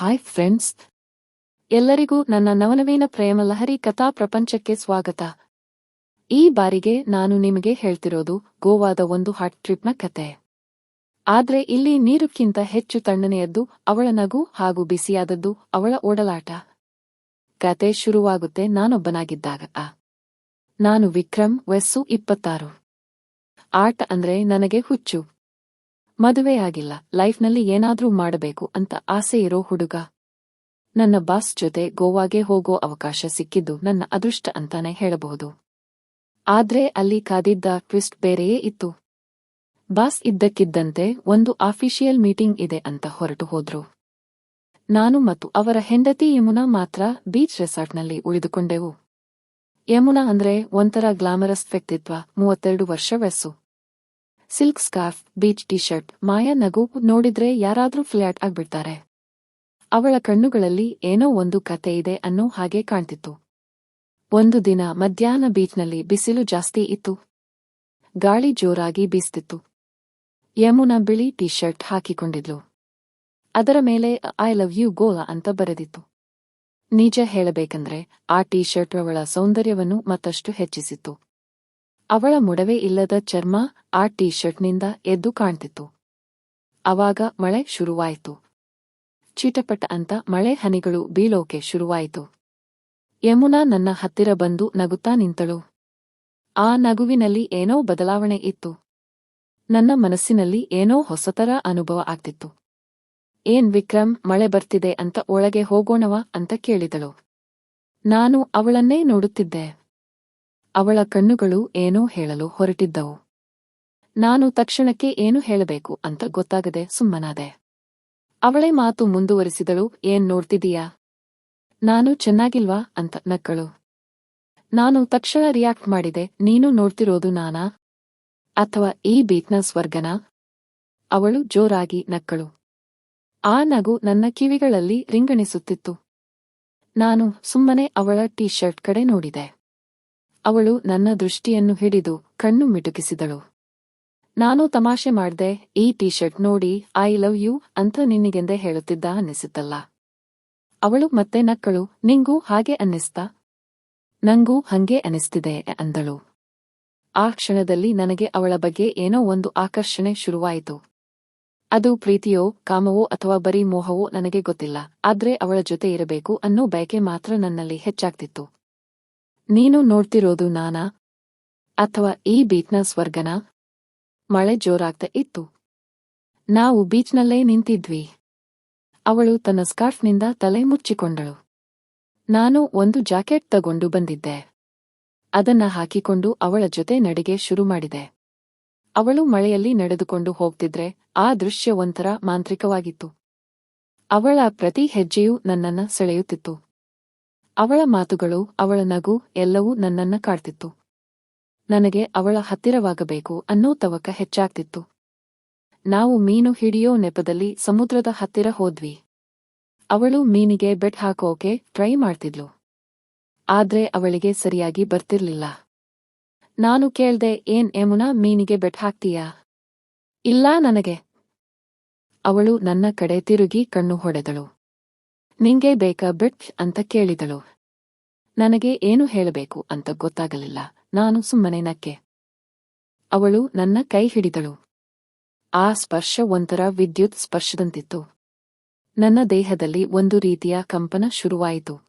Hi friends ಎಲ್ಲರಿಗೂ ನನ್ನ ನವನವೀನ ಪ್ರೇಮ ಲಹರಿ ಕಥಾ ಪ್ರಪಂಚಕ್ಕೆ ಸ್ವಾಗತ. ಈ ಬಾರಿಗೆ ನಾನು ನಿಮಗೆ ಹೇಳ್ತಿರೋದು ಗೋವಾದ ಒಂದು ಹಾಟ್ ಟ್ರಿಪ್ನ ಕತೆ. ಆದ್ರೆ ಇಲ್ಲಿ ನೀರುಕ್ಕಿಂತ ಹೆಚ್ಚು ತಣ್ಣನೆಯದ್ದು ಅವಳ ನಗು ಹಾಗೂ ಬಿಸಿಯಾದದ್ದು ಅವಳ ಓಡಲಾಟ. ಕತೆ ಶುರುವಾಗುತ್ತೆ ನಾನೊಬ್ಬನಾಗಿದ್ದಾಗ. ನಾನು ವಿಕ್ರಮ್, ವಯಸ್ಸು ಇಪ್ಪತ್ತಾರು. ಆಟ ಅಂದ್ರೆ ನನಗೆ ಹುಚ್ಚು. ಮದುವೆಯಾಗಿಲ್ಲ ಲೈಫ್ನಲ್ಲಿ ಏನಾದ್ರೂ ಮಾಡಬೇಕು ಅಂತ ಆಸೆ ಇರೋ ಹುಡುಗ. ನನ್ನ ಬಾಸ್ ಜೊತೆ ಗೋವಾಗೆ ಹೋಗೋ ಅವಕಾಶ ಸಿಕ್ಕಿದ್ದು ನನ್ನ ಅದೃಷ್ಟ ಅಂತಾನೆ ಹೇಳಬಹುದು. ಆದ್ರೆ ಅಲ್ಲಿ ಕಾದಿದ್ದ ಟ್ವಿಸ್ಟ್ ಬೇರೆಯೇ ಇತ್ತು. ಬಾಸ್ ಇದ್ದಕ್ಕಿದ್ದಂತೆ ಒಂದು ಆಫಿಷಿಯಲ್ ಮೀಟಿಂಗ್ ಇದೆ ಅಂತ ಹೊರಟು ಹೋದ್ರು. ನಾನು ಮತ್ತು ಅವರ ಹೆಂಡತಿ ಯಮುನಾ ಮಾತ್ರ ಬೀಚ್ ರೆಸಾರ್ಟ್ನಲ್ಲಿ ಉಳಿದುಕೊಂಡೆವು. ಯಮುನಾ ಅಂದ್ರೆ ಒಂಥರ ಗ್ಲಾಮರಸ್ ವ್ಯಕ್ತಿತ್ವ, ಮೂವತ್ತೆರಡು ವರ್ಷ ವಯಸ್ಸು. Silk scarf, beach T shirt ಮಾಯಾ ನಗು ನೋಡಿದ್ರೆ ಯಾರಾದ್ರೂ ಫ್ಲ್ಯಾಟ್ ಆಗ್ಬಿಡ್ತಾರೆ. ಅವಳ ಕಣ್ಣುಗಳಲ್ಲಿ ಏನೋ ಒಂದು ಕತೆ ಇದೆ ಅನ್ನೋ ಹಾಗೆ ಕಾಣ್ತಿತ್ತು. ಒಂದು ದಿನ ಮಧ್ಯಾಹ್ನ ಬೀಚ್ನಲ್ಲಿ ಬಿಸಿಲು ಜಾಸ್ತಿ ಇತ್ತು. ಗಾಳಿ ಜೋರಾಗಿ ಬೀಸ್ತಿತ್ತು. ಯಮುನಾ ಬಿಳಿ ಟಿ ಶರ್ಟ್ ಹಾಕಿಕೊಂಡಿದ್ಲು. ಅದರ ಮೇಲೆ, ಐ ಲವ್ ಯು ಗೋಲಾ ಅಂತ ಬರೆದಿತ್ತು. ನಿಜ ಹೇಳಬೇಕಂದ್ರೆ, ಆ ಟಿ ಶರ್ಟ್ ಅವಳ ಸೌಂದರ್ಯವನ್ನು ಮತ್ತಷ್ಟು ಹೆಚ್ಚಿಸಿತ್ತು. ಅವಳ ಮುಡವೆ ಇಲ್ಲದ ಚರ್ಮ ಆ ಟೀ ಶರ್ಟ್ನಿಂದ ಎದ್ದು ಕಾಣ್ತಿತ್ತು. ಅವಾಗ ಮಳೆ ಶುರುವಾಯಿತು. ಚೀಟಪಟ ಅಂತ ಮಳೆ ಹನಿಗಳು ಬೀಳೋಕೆ ಶುರುವಾಯಿತು. ಯಮುನಾ ನನ್ನ ಹತ್ತಿರ ಬಂದು ನಗುತ್ತಾ ನಿಂತಳು. ಆ ನಗುವಿನಲ್ಲಿ ಏನೋ ಬದಲಾವಣೆ ಇತ್ತು. ನನ್ನ ಮನಸ್ಸಿನಲ್ಲಿ ಏನೋ ಹೊಸತರ ಅನುಭವ ಆಗ್ತಿತ್ತು. ಏನ್ ವಿಕ್ರಮ್, ಮಳೆ ಬರ್ತಿದೆ ಅಂತ ಒಳಗೆ ಹೋಗೋಣವಾ ಅಂತ ಕೇಳಿದಳು. ನಾನು ಅವಳನ್ನೇ ನೋಡುತ್ತಿದ್ದೆ. ಅವಳ ಕಣ್ಣುಗಳು ಏನೋ ಹೇಳಲು ಹೊರಟಿದ್ದವು. ನಾನು ತಕ್ಷಣಕ್ಕೆ ಏನು ಹೇಳಬೇಕು ಅಂತ ಗೊತ್ತಾಗದೆ ಸುಮ್ಮನಾದೆ. ಅವಳೇ ಮಾತು ಮುಂದುವರಿಸಿದಳು, ಏನ್ ನೋಡ್ತಿದೀಯಾ ನಾನು ಚೆನ್ನಾಗಿಲ್ವಾ ಅಂತ ನಕ್ಕಳು. ನಾನು ತಕ್ಷಣ ರಿಯಾಕ್ಟ್ ಮಾಡಿದೆ, ನೀನು ನೋಡ್ತಿರೋದು ನಾನಾ? ಅಥವಾ ಈ ಬೀಟ್ನ ಸ್ವರ್ಗನಾ? ಅವಳು ಜೋರಾಗಿ ನಕ್ಕಳು. ಆ ನಗು ನನ್ನ ಕಿವಿಗಳಲ್ಲಿ ರಿಂಗಣಿಸುತ್ತಿತ್ತು. ನಾನು ಸುಮ್ಮನೆ ಅವಳ ಟೀ ಶರ್ಟ್ ಕಡೆ ನೋಡಿದೆ. ಅವಳು ನನ್ನ ದೃಷ್ಟಿಯನ್ನು ಹಿಡಿದು ಕಣ್ಣು ಮಿಟುಕಿಸಿದಳು. ನಾನು ತಮಾಷೆ ಮಾಡ್ದೆ, ಈ ಟೀ ಶರ್ಟ್ ನೋಡಿ, ಐ ಲವ್ ಯು ಅಂತ ನಿನಗೆಂದೇ ಹೇಳುತ್ತಿದ್ದ ಅನ್ನಿಸುತ್ತಲ್ಲ. ಅವಳು ಮತ್ತೆ ನಕ್ಕಳು, ನಿಂಗೂ ಹಾಗೆ ಅನ್ನಿಸ್ತಾ? ನಂಗೂ ಹಂಗೆ ಅನಿಸ್ತಿದೆ ಅಂದಳು. ಆ ಕ್ಷಣದಲ್ಲಿ ನನಗೆ ಅವಳ ಬಗ್ಗೆ ಏನೋ ಒಂದು ಆಕರ್ಷಣೆ ಶುರುವಾಯಿತು. ಅದು ಪ್ರೀತಿಯೋ, ಕಾಮವೋ ಅಥವಾ ಬರೀ ಮೋಹವೋ ನನಗೆ ಗೊತ್ತಿಲ್ಲ, ಆದ್ರೆ ಅವಳ ಜೊತೆ ಇರಬೇಕು ಅನ್ನೋ ಬಯಕೆ ಮಾತ್ರ ನನ್ನಲ್ಲಿ ಹೆಚ್ಚಾಗ್ತಿತ್ತು. ನೀನು ನೋಡ್ತಿರೋದು ನಾನಾ? ಅಥವಾ ಈ ಬೀಚ್ನ ಸ್ವರ್ಗನ? ಮಳೆ ಜೋರಾಗ್ತಾ ಇತ್ತು. ನಾವು ಬೀಚ್ನಲ್ಲೇ ನಿಂತಿದ್ವಿ. ಅವಳು ತನ್ನ ಸ್ಕಾರ್ಫ್ನಿಂದ ತಲೆ ಮುಚ್ಚಿಕೊಂಡಳು. ನಾನು ಒಂದು ಜಾಕೆಟ್ ತಗೊಂಡು ಬಂದಿದ್ದೆ. ಅದನ್ನ ಹಾಕಿಕೊಂಡು ಅವಳ ಜೊತೆ ನಡಿಗೆ ಶುರು ಮಾಡಿದೆ. ಅವಳು ಮಳೆಯಲ್ಲಿ ನಡೆದುಕೊಂಡು ಹೋಗ್ತಿದ್ರೆ ಆ ದೃಶ್ಯ ಒಂಥರ ಮಾಂತ್ರಿಕವಾಗಿತ್ತು. ಅವಳ ಪ್ರತಿ ಹೆಜ್ಜೆಯೂ ನನ್ನನ್ನ ಸೆಳೆಯುತ್ತಿತ್ತು. ಅವಳ ಮಾತುಗಳು ಅವಳ ನಗು ಎಲ್ಲವೂ ನನ್ನನ್ನ ಕಾಡ್ತಿತ್ತು. ನನಗೆ ಅವಳ ಹತ್ತಿರವಾಗಬೇಕು ಅನ್ನೋ ತವಕ ಹೆಚ್ಚಾಗ್ತಿತ್ತು. ನಾವು ಮೀನು ಹಿಡಿಯೋ ನೆಪದಲ್ಲಿ ಸಮುದ್ರದ ಹತ್ತಿರ ಹೋದ್ವಿ. ಅವಳು ಮೀನಿಗೆ ಬೆಟ್ ಹಾಕೋಕೆ ಟ್ರೈ ಮಾಡ್ತಿದ್ಲು. ಆದ್ರೆ ಅವಳಿಗೆ ಸರಿಯಾಗಿ ಬರ್ತಿರ್ಲಿಲ್ಲ. ನಾನು ಕೇಳ್ದೆ, ಏನ್ ಯಮುನಾ, ಮೀನಿಗೆ ಬೆಟ್ ಹಾಕ್ತೀಯಾ? ಇಲ್ಲ ನನಗೆ. ಅವಳು ನನ್ನ ಕಡೆ ತಿರುಗಿ ಕಣ್ಣು ಹೊಡೆದಳು. ನಿಂಗೆ ಬೇಕಾ ಬಿಟ್ ಅಂತ ಕೇಳಿದಳು. ನನಗೆ ಏನು ಹೇಳಬೇಕು ಅಂತ ಗೊತ್ತಾಗಲಿಲ್ಲ. ನಾನು ಸುಮ್ಮನೆ ನಕ್ಕೆ. ಅವಳು ನನ್ನ ಕೈ ಹಿಡಿದಳು. ಆ ಸ್ಪರ್ಶ ಒಂಥರ ವಿದ್ಯುತ್ ಸ್ಪರ್ಶದಂತಿತ್ತು. ನನ್ನ ದೇಹದಲ್ಲಿ ಒಂದು ರೀತಿಯ ಕಂಪನ ಶುರುವಾಯಿತು.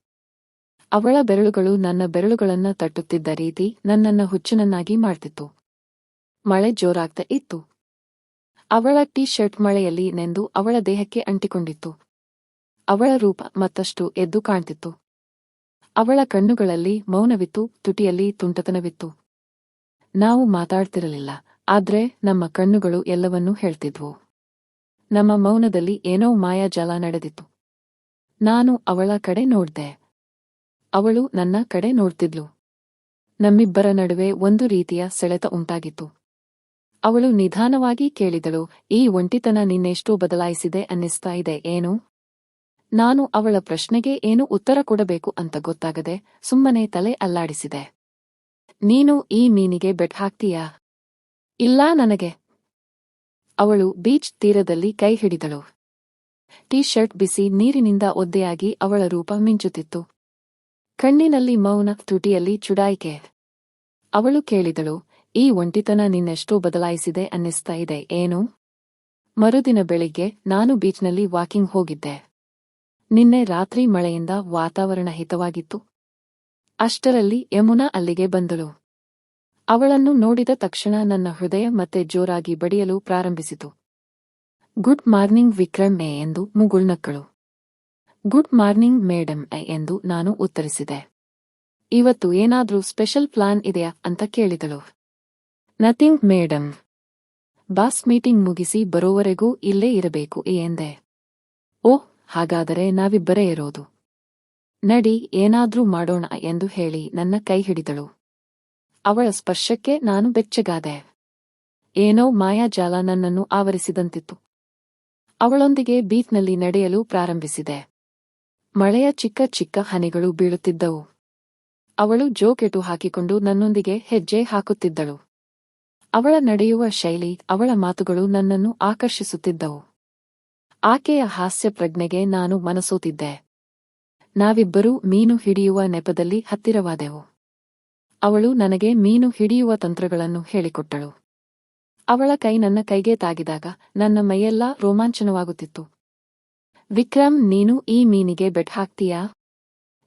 ಅವಳ ಬೆರಳುಗಳು ನನ್ನ ಬೆರಳುಗಳನ್ನ ತಟ್ಟುತ್ತಿದ್ದ ರೀತಿ ನನ್ನನ್ನ ಹುಚ್ಚನನ್ನಾಗಿ ಮಾಡ್ತಿತ್ತು. ಮಳೆ ಜೋರಾಗ್ತಾ ಇತ್ತು. ಅವಳ ಟೀ ಶರ್ಟ್ ಮಳೆಯಲ್ಲಿ ನೆಂದು ಅವಳ ದೇಹಕ್ಕೆ ಅಂಟಿಕೊಂಡಿತ್ತು. ಅವಳ ರೂಪ ಮತ್ತಷ್ಟು ಎದ್ದು ಕಾಣ್ತಿತ್ತು. ಅವಳ ಕಣ್ಣುಗಳಲ್ಲಿ ಮೌನವಿತ್ತು, ತುಟಿಯಲ್ಲಿ ತುಂಟತನವಿತ್ತು. ನಾವು ಮಾತಾಡ್ತಿರಲಿಲ್ಲ, ಆದ್ರೆ ನಮ್ಮ ಕಣ್ಣುಗಳು ಎಲ್ಲವನ್ನೂ ಹೇಳ್ತಿದ್ವು. ನಮ್ಮ ಮೌನದಲ್ಲಿ ಏನೋ ಮಾಯಾಜಾಲ ನಡೆದಿತ್ತು. ನಾನು ಅವಳ ಕಡೆ ನೋಡ್ದೆ. ಅವಳು ನನ್ನ ಕಡೆ ನೋಡ್ತಿದ್ಲು. ನಮ್ಮಿಬ್ಬರ ನಡುವೆ ಒಂದು ರೀತಿಯ ಸೆಳೆತ ಉಂಟಾಗಿತ್ತು. ಅವಳು ನಿಧಾನವಾಗಿ ಕೇಳಿದಳು, ಈ ಒಂಟಿತನ ನಿನ್ನೆಷ್ಟೋ ಬದಲಾಯಿಸಿದೆ ಅನ್ನಿಸ್ತಾ ಇದೆ, ಏನು? ನಾನು ಅವಳ ಪ್ರಶ್ನೆಗೆ ಏನು ಉತ್ತರ ಕೊಡಬೇಕು ಅಂತ ಗೊತ್ತಾಗದೆ ಸುಮ್ಮನೆ ತಲೆ ಅಲ್ಲಾಡಿಸಿದೆ. ನೀನು ಈ ಮೀನಿಗೆ ಬೆಟ್ ಹಾಕ್ತೀಯಾ? ಇಲ್ಲ ನನಗೆ. ಅವಳು ಬೀಚ್ ತೀರದಲ್ಲಿ ಕೈ ಹಿಡಿದಳು. ಟೀ ಶರ್ಟ್ ಬಿಸಿ ನೀರಿನಿಂದ ಒದ್ದೆಯಾಗಿ ಅವಳ ರೂಪ ಮಿಂಚುತ್ತಿತ್ತು. ಕಣ್ಣಿನಲ್ಲಿ ಮೌನ ತುಟಿಯಲ್ಲಿ ಚುಡಾಯಿಕೆ. ಅವಳು ಕೇಳಿದಳು, ಈ ಒಂಟಿತನ ನಿನ್ನೆಷ್ಟೋ ಬದಲಾಯಿಸಿದೆ ಅನ್ನಿಸ್ತಾ ಇದೆ, ಏನು? ಮರುದಿನ ಬೆಳಿಗ್ಗೆ ನಾನು ಬೀಚ್ನಲ್ಲಿ ವಾಕಿಂಗ್ ಹೋಗಿದ್ದೆ. ನಿನ್ನೆ ರಾತ್ರಿ ಮಳೆಯಿಂದ ವಾತಾವರಣ ಹಿತವಾಗಿತ್ತು. ಅಷ್ಟರಲ್ಲಿ ಯಮುನಾ ಅಲ್ಲಿಗೆ ಬಂದಳು. ಅವಳನ್ನು ನೋಡಿದ ತಕ್ಷಣ ನನ್ನ ಹೃದಯ ಮತ್ತೆ ಜೋರಾಗಿ ಬಡಿಯಲು ಪ್ರಾರಂಭಿಸಿತು. ಗುಡ್ ಮಾರ್ನಿಂಗ್ ವಿಕ್ರಮ್ ಎಂದು ಮುಗುಳ್ನಕ್ಕಳು ಗುಡ್ ಮಾರ್ನಿಂಗ್ ಮೇಡಮ್ ಎ ಎಂದು ನಾನು ಉತ್ತರಿಸಿದೆ. ಇವತ್ತು ಏನಾದ್ರೂ ಸ್ಪೆಷಲ್ ಪ್ಲಾನ್ ಇದೆಯಾ? ಅಂತ ಕೇಳಿದಳು. Nothing madam. ಬಾಸ್ ಮೀಟಿಂಗ್ ಮುಗಿಸಿ ಬರೋವರೆಗೂ ಇಲ್ಲೇ ಇರಬೇಕು ಎಂದೆ. ಓಹ್ ಹಾಗಾದರೆ ನಾವಿಬ್ಬರೇ ಇರೋದು. ನಡಿ, ಏನಾದ್ರೂ ಮಾಡೋಣ ಎಂದು ಹೇಳಿ ನನ್ನ ಕೈ ಹಿಡಿದಳು. ಅವಳ ಸ್ಪರ್ಶಕ್ಕೆ ನಾನು ಬೆಚ್ಚಗಾದೆ. ಏನೋ ಮಾಯಾಜಾಲ ನನ್ನನ್ನು ಆವರಿಸಿದಂತಿತ್ತು. ಅವಳೊಂದಿಗೆ ಬೀಚ್ನಲ್ಲಿ ನಡೆಯಲು ಪ್ರಾರಂಭಿಸಿದೆ. ಮಳೆಯ ಚಿಕ್ಕ ಚಿಕ್ಕ ಹನಿಗಳು ಬೀಳುತ್ತಿದ್ದವು. ಅವಳು ಜೋಕೆಟು ಹಾಕಿಕೊಂಡು ನನ್ನೊಂದಿಗೆ ಹೆಜ್ಜೆ ಹಾಕುತ್ತಿದ್ದಳು. ಅವಳ ನಡೆಯುವ ಶೈಲಿ, ಅವಳ ಮಾತುಗಳು ನನ್ನನ್ನು ಆಕರ್ಷಿಸುತ್ತಿದ್ದವು. ಆಕೆಯ ಹಾಸ್ಯ ಪ್ರಜ್ಞೆಗೆ ನಾನು ಮನಸೋತಿದ್ದೆ. ನಾವಿಬ್ಬರೂ ಮೀನು ಹಿಡಿಯುವ ನೆಪದಲ್ಲಿ ಹತ್ತಿರವಾದೆವು. ಅವಳು ನನಗೆ ಮೀನು ಹಿಡಿಯುವ ತಂತ್ರಗಳನ್ನು ಹೇಳಿಕೊಟ್ಟಳು. ಅವಳ ಕೈ ನನ್ನ ಕೈಗೆ ತಾಗಿದಾಗ ನನ್ನ ಮೈಯೆಲ್ಲ ರೋಮಾಂಚನವಾಗುತ್ತಿತ್ತು. ವಿಕ್ರಮ್, ನೀನು ಈ ಮೀನಿಗೆ ಬೆಟ್ ಹಾಕ್ತೀಯಾ?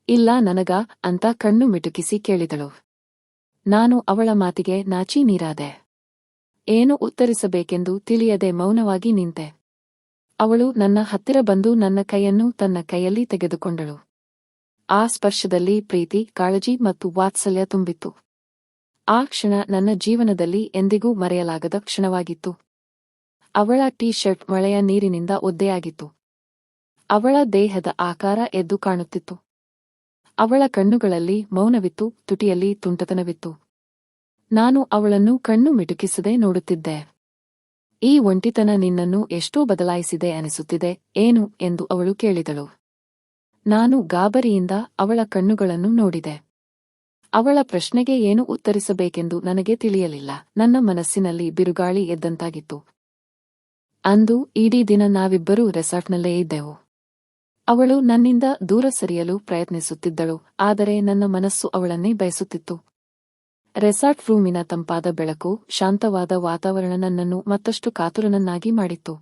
ಇಲ್ಲ ನನಗ? ಅಂತ ಕಣ್ಣು ಮಿಟುಕಿಸಿ ಕೇಳಿದಳು. ನಾನು ಅವಳ ಮಾತಿಗೆ ನಾಚಿ ನೀರಾದೆ. ಏನು ಉತ್ತರಿಸಬೇಕೆಂದು ತಿಳಿಯದೆ ಮೌನವಾಗಿ ನಿಂತೆ. ಅವಳು ನನ್ನ ಹತ್ತಿರ ಬಂದು ನನ್ನ ಕೈಯನ್ನು ತನ್ನ ಕೈಯಲ್ಲಿ ತೆಗೆದುಕೊಂಡಳು. ಆ ಸ್ಪರ್ಶದಲ್ಲಿ ಪ್ರೀತಿ, ಕಾಳಜಿ ಮತ್ತು ವಾತ್ಸಲ್ಯ ತುಂಬಿತ್ತು. ಆ ಕ್ಷಣ ನನ್ನ ಜೀವನದಲ್ಲಿ ಎಂದಿಗೂ ಮರೆಯಲಾಗದ ಕ್ಷಣವಾಗಿತ್ತು. ಅವಳ ಟೀ ಶರ್ಟ್ ಮಳೆಯ ನೀರಿನಿಂದ ಒದ್ದೆಯಾಗಿತ್ತು. ಅವಳ ದೇಹದ ಆಕಾರ ಎದ್ದು ಕಾಣುತ್ತಿತ್ತು. ಅವಳ ಕಣ್ಣುಗಳಲ್ಲಿ ಮೌನವಿತ್ತು, ತುಟಿಯಲ್ಲಿ ತುಂಟತನವಿತ್ತು. ನಾನು ಅವಳನ್ನು ಕಣ್ಣು ಮಿಟುಕಿಸದೆ ನೋಡುತ್ತಿದ್ದೆ. ಈ ಒಂಟಿತನ ನಿನ್ನನ್ನು ಎಷ್ಟೋ ಬದಲಾಯಿಸಿದೆ ಅನಿಸುತ್ತಿದೆ, ಏನು ಎಂದು ಅವಳು ಕೇಳಿದಳು. ನಾನು ಗಾಬರಿಯಿಂದ ಅವಳ ಕಣ್ಣುಗಳನ್ನು ನೋಡಿದೆ. ಅವಳ ಪ್ರಶ್ನೆಗೆ ಏನು ಉತ್ತರಿಸಬೇಕೆಂದು ನನಗೆ ತಿಳಿಯಲಿಲ್ಲ. ನನ್ನ ಮನಸ್ಸಿನಲ್ಲಿ ಬಿರುಗಾಳಿ ಎದ್ದಂತಾಗಿತ್ತು. ಅಂದು ಇಡೀ ದಿನ ನಾವಿಬ್ಬರೂ ರೆಸಾರ್ಟ್ನಲ್ಲೇ ಇದ್ದೆವು. ಅವಳು ನನ್ನಿಂದ ದೂರ ಸರಿಯಲು ಪ್ರಯತ್ನಿಸುತ್ತಿದ್ದಳು, ಆದರೆ ನನ್ನ ಮನಸ್ಸು ಅವಳನ್ನೇ ಬಯಸುತ್ತಿತ್ತು. ರೆಸಾರ್ಟ್ ರೂಮಿನ ತಂಪಾದ ಬೆಳಕು, ಶಾಂತವಾದ ವಾತಾವರಣ ನನ್ನನ್ನು ಮತ್ತಷ್ಟು ಕಾತುರನನ್ನಾಗಿ ಮಾಡಿತ್ತು.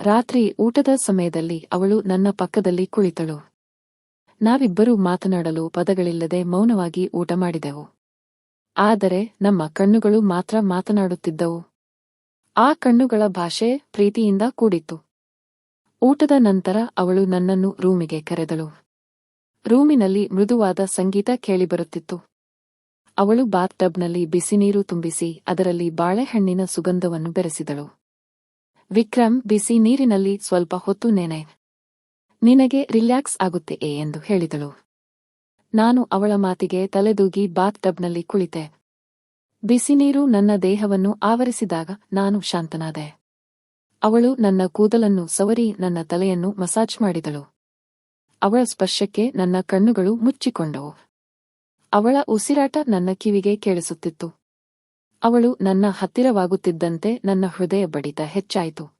ರಾತ್ರಿ ಊಟದ ಸಮಯದಲ್ಲಿ ಅವಳು ನನ್ನ ಪಕ್ಕದಲ್ಲಿ ಕುಳಿತಳು. ನಾವಿಬ್ಬರೂ ಮಾತನಾಡಲು ಪದಗಳಿಲ್ಲದೆ ಮೌನವಾಗಿ ಊಟ ಮಾಡಿದೆವು. ಆದರೆ ನಮ್ಮ ಕಣ್ಣುಗಳು ಮಾತ್ರ ಮಾತನಾಡುತ್ತಿದ್ದವು. ಆ ಕಣ್ಣುಗಳ ಭಾಷೆ ಪ್ರೀತಿಯಿಂದ ಕೂಡಿತ್ತು. ಊಟದ ನಂತರ ಅವಳು ನನ್ನನ್ನು ರೂಮಿಗೆ ಕರೆದಳು. ರೂಮಿನಲ್ಲಿ ಮೃದುವಾದ ಸಂಗೀತ ಕೇಳಿಬರುತ್ತಿತ್ತು. ಅವಳು ಬಾತ್ ಟಬ್ನಲ್ಲಿ ಬಿಸಿನೀರು ತುಂಬಿಸಿ ಅದರಲ್ಲಿ ಬಾಳೆಹಣ್ಣಿನ ಸುಗಂಧವನ್ನು ಬೆರೆಸಿದಳು. ವಿಕ್ರಮ್, ಬಿಸಿ ನೀರಿನಲ್ಲಿ ಸ್ವಲ್ಪ ಹೊತ್ತು ನೆನೆ. ನಿನಗೆ ರಿಲ್ಯಾಕ್ಸ್ ಆಗುತ್ತೆ ಎಂದು ಹೇಳಿದಳು. ನಾನು ಅವಳ ಮಾತಿಗೆ ತಲೆದೂಗಿ ಬಾತ್ ಟಬ್ನಲ್ಲಿ ಕುಳಿತೆ ಬಿಸಿನೀರು ನನ್ನ ದೇಹವನ್ನು ಆವರಿಸಿದಾಗ ನಾನು ಶಾಂತನಾದೆ. ಅವಳು ನನ್ನ ಕೂದಲನ್ನು ಸವರಿ ನನ್ನ ತಲೆಯನ್ನು ಮಸಾಜ್ ಮಾಡಿದಳು. ಅವಳ ಸ್ಪರ್ಶಕ್ಕೆ ನನ್ನ ಕಣ್ಣುಗಳು ಮುಚ್ಚಿಕೊಂಡವು. ಅವಳ ಉಸಿರಾಟ ನನ್ನ ಕಿವಿಗೆ ಕೇಳಿಸುತ್ತಿತ್ತು. ಅವಳು ನನ್ನ ಹತ್ತಿರವಾಗುತ್ತಿದ್ದಂತೆ ನನ್ನ ಹೃದಯ ಬಡಿತ ಹೆಚ್ಚಾಯಿತು.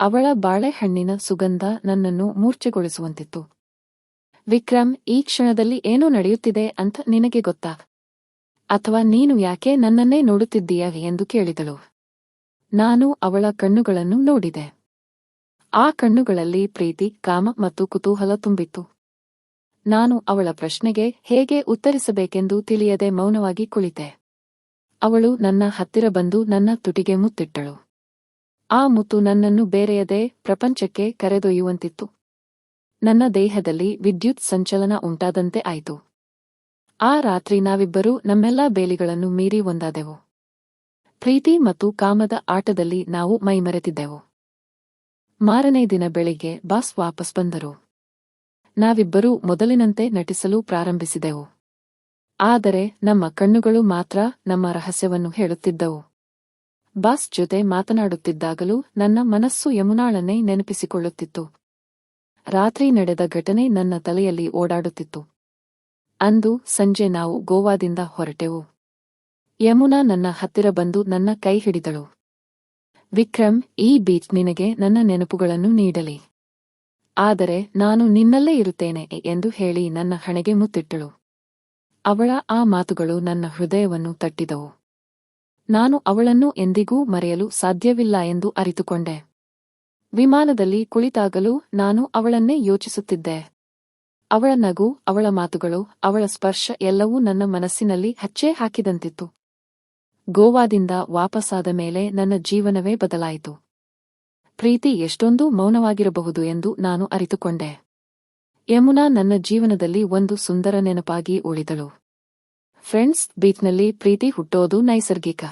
ಅವಳ ಬಾಳೆಹಣ್ಣಿನ ಸುಗಂಧ ನನ್ನನ್ನು ಮೂರ್ಛೆಗೊಳಿಸುವಂತಿತ್ತು. ವಿಕ್ರಮ್, ಈ ಕ್ಷಣದಲ್ಲಿ ಏನೋ ನಡೆಯುತ್ತಿದೆ ಅಂತ ನಿನಗೆ ಗೊತ್ತಾ? ಅಥವಾ ನೀನು ಯಾಕೆ ನನ್ನನ್ನೇ ನೋಡುತ್ತಿದ್ದೀಯ ಎಂದು ಕೇಳಿದಳು. ನಾನು ಅವಳ ಕಣ್ಣುಗಳನ್ನು ನೋಡಿದೆ. ಆ ಕಣ್ಣುಗಳಲ್ಲಿ ಪ್ರೀತಿ, ಕಾಮ ಮತ್ತು ಕುತೂಹಲ ತುಂಬಿತ್ತು. ನಾನು ಅವಳ ಪ್ರಶ್ನೆಗೆ ಹೇಗೆ ಉತ್ತರಿಸಬೇಕೆಂದು ತಿಳಿಯದೆ ಮೌನವಾಗಿ ಕುಳಿತೆ. ಅವಳು ನನ್ನ ಹತ್ತಿರ ಬಂದು ನನ್ನ ತುಟಿಗೆ ಮುತ್ತಿಟ್ಟಳು. ಆ ಮುತ್ತು ನನ್ನನ್ನು ಬೇರೆಯದೇ ಪ್ರಪಂಚಕ್ಕೆ ಕರೆದೊಯ್ಯುವಂತಿತ್ತು. ನನ್ನ ದೇಹದಲ್ಲಿ ವಿದ್ಯುತ್ ಸಂಚಲನ ಉಂಟಾದಂತೆ ಆಯಿತು. ಆ ರಾತ್ರಿ ನಾವಿಬ್ಬರೂ ನಮ್ಮೆಲ್ಲಾ ಬೇಲಿಗಳನ್ನು ಮೀರಿ ಒಂದಾದೆವು. ಪ್ರೀತಿ ಮತ್ತು ಕಾಮದ ಆಟದಲ್ಲಿ ನಾವು ಮೈಮರೆತಿದ್ದೆವು. ಮಾರನೇ ದಿನ ಬೆಳಿಗ್ಗೆ ಬಾಸ್ ವಾಪಸ್ ಬಂದರು. ನಾವಿಬ್ಬರೂ ಮೊದಲಿನಂತೆ ನಟಿಸಲು ಪ್ರಾರಂಭಿಸಿದೆವು. ಆದರೆ ನಮ್ಮ ಕಣ್ಣುಗಳು ಮಾತ್ರ ನಮ್ಮ ರಹಸ್ಯವನ್ನು ಹೇಳುತ್ತಿದ್ದವು. ಬಾಸ್ ಜೊತೆ ಮಾತನಾಡುತ್ತಿದ್ದಾಗಲೂ ನನ್ನ ಮನಸ್ಸು ಯಮುನಾಳನ್ನೇ ನೆನಪಿಸಿಕೊಳ್ಳುತ್ತಿತ್ತು. ರಾತ್ರಿ ನಡೆದ ಘಟನೆ ನನ್ನ ತಲೆಯಲ್ಲಿ ಓಡಾಡುತ್ತಿತ್ತು. ಅಂದು ಸಂಜೆ ನಾವು ಗೋವಾದಿಂದ ಹೊರಟೆವು. ಯಮುನಾ ನನ್ನ ಹತ್ತಿರ ಬಂದು ನನ್ನ ಕೈ ಹಿಡಿದಳು. ವಿಕ್ರಮ್, ಈ ಬೀಚ್ ನಿನಗೆ ನನ್ನ ನೆನಪುಗಳನ್ನು ನೀಡಲಿ. ಆದರೆ ನಾನು ನಿನ್ನಲ್ಲೇ ಇರುತ್ತೇನೆ ಎಂದು ಹೇಳಿ ನನ್ನ ಹಣೆಗೆ ಮುತ್ತಿಟ್ಟಳು. ಅವಳ ಆ ಮಾತುಗಳು ನನ್ನ ಹೃದಯವನ್ನು ತಟ್ಟಿದವು. ನಾನು ಅವಳನ್ನು ಎಂದಿಗೂ ಮರೆಯಲು ಸಾಧ್ಯವಿಲ್ಲ ಎಂದು ಅರಿತುಕೊಂಡೆ. ವಿಮಾನದಲ್ಲಿ ಕುಳಿತಾಗಲೂ ನಾನು ಅವಳನ್ನೇ ಯೋಚಿಸುತ್ತಿದ್ದೆ. ಅವಳ ನಗು, ಅವಳ ಮಾತುಗಳು, ಅವಳ ಸ್ಪರ್ಶ ಎಲ್ಲವೂ ನನ್ನ ಮನಸ್ಸಿನಲ್ಲಿ ಹಚ್ಚೇ ಹಾಕಿದಂತಿತ್ತು. ಗೋವಾದಿಂದ ವಾಪಸ್ಸಾದ ಮೇಲೆ ನನ್ನ ಜೀವನವೇ ಬದಲಾಯಿತು. ಪ್ರೀತಿ ಎಷ್ಟೊಂದು ಮೌನವಾಗಿರಬಹುದು ಎಂದು ನಾನು ಅರಿತುಕೊಂಡೆ. ಯಮುನಾ ನನ್ನ ಜೀವನದಲ್ಲಿ ಒಂದು ಸುಂದರ ನೆನಪಾಗಿ ಉಳಿದಳು. ಫ್ರೆಂಡ್ಸ್, ಬೀಚ್ನಲ್ಲಿ ಪ್ರೀತಿ ಹುಟ್ಟೋದು ನೈಸರ್ಗಿಕ.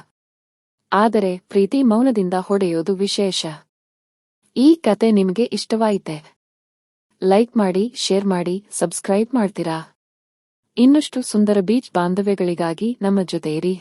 ಆದರೆ ಪ್ರೀತಿ ಮೌನದಿಂದ ಹೊಡೆಯೋದು ವಿಶೇಷ. ಈ ಕತೆ ನಿಮಗೆ ಇಷ್ಟವಾಯಿತೆ. ಲೈಕ್ ಮಾಡಿ, ಶೇರ್ ಮಾಡಿ, ಸಬ್ಸ್ಕ್ರೈಬ್ ಮಾಡ್ತೀರಾ? ಇನ್ನಷ್ಟು ಸುಂದರ ಬೀಚ್ ಬಾಂಧವ್ಯಗಳಿಗಾಗಿ ನಮ್ಮ ಜೊತೆ ಇರಿ.